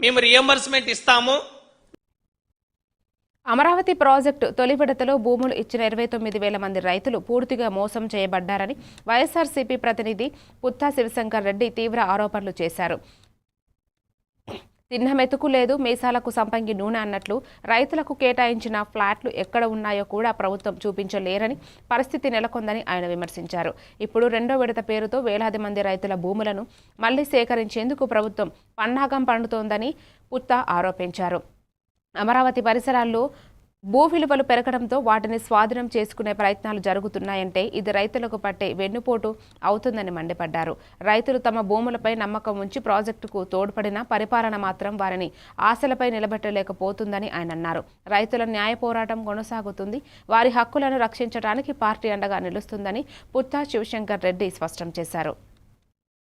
మేము రియంబర్స్మెంట్ ఇస్తాము. అమరావతి ప్రాజెక్టు తొలి విడతలో భూములు ఇచ్చిన ఇరవై తొమ్మిది వేల మంది రైతులు పూర్తిగా మోసం చేయబడ్డారని వైఎస్ఆర్సీపీ ప్రతినిధి పుత్తా శివశంకర్ రెడ్డి తీవ్ర ఆరోపణలు చేశారు. తిన్న మెతుకు లేదు మీసాలకు సంపంగి నూనె అన్నట్లు రైతులకు కేటాయించిన ఫ్లాట్లు ఎక్కడ ఉన్నాయో కూడా ప్రభుత్వం చూపించలేరని పరిస్థితి నెలకొందని ఆయన విమర్శించారు. ఇప్పుడు రెండో విడత పేరుతో వేలాది మంది రైతుల భూములను మళ్ళీ సేకరించేందుకు ప్రభుత్వం పన్నాగం పండుతోందని పుత్తా ఆరోపించారు. అమరావతి పరిసరాల్లో భూ విలువలు పెరగడంతో వాటిని స్వాధీనం చేసుకునే ప్రయత్నాలు జరుగుతున్నాయంటే ఇది రైతులకు పట్టే వెన్నుపోటు అవుతుందని మండిపడ్డారు. రైతులు తమ భూములపై నమ్మకం ఉంచి ప్రాజెక్టుకు తోడ్పడిన పరిపాలన మాత్రం వారిని ఆశలపై నిలబెట్టలేకపోతుందని ఆయన అన్నారు. రైతుల న్యాయ పోరాటం కొనసాగుతుంది. వారి హక్కులను రక్షించడానికి పార్టీ అండగా నిలుస్తుందని పుత్తా శివశంకర్ రెడ్డి స్పష్టం చేశారు.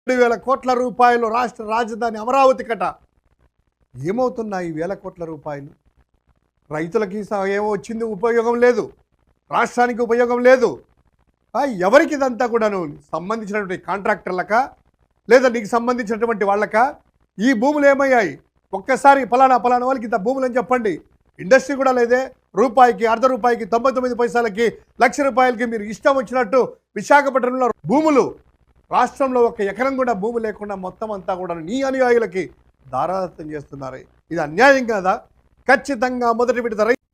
రెండు వేల కోట్ల రూపాయలు రాష్ట్ర రాజధాని అమరావతి కట ఏమవుతున్నాయి వేల కోట్ల రూపాయలు? రైతులకి ఏమో వచ్చింది ఉపయోగం లేదు. రాష్ట్రానికి ఉపయోగం లేదు. ఎవరికి ఇదంతా కూడాను సంబంధించినటువంటి కాంట్రాక్టర్లక లేదా నీకు సంబంధించినటువంటి వాళ్ళకా ఈ భూములు ఏమయ్యాయి? ఒక్కసారి ఫలానా ఫలానా వాళ్ళకి ఇంత భూములు అని చెప్పండి. ఇండస్ట్రీ కూడా లేదే. రూపాయికి అర్ధ రూపాయికి తొంభై తొమ్మిది పైసలకి లక్ష రూపాయలకి మీరు ఇష్టం వచ్చినట్టు విశాఖపట్నంలో భూములు రాష్ట్రంలో ఒక ఎకరం కూడా భూమి లేకుండా మొత్తం అంతా కూడా నీ అనుయాయులకి దారాదత్తం చేస్తున్నారు. ఇది అన్యాయం కాదా? ఖచ్చితంగా మొదటి విడత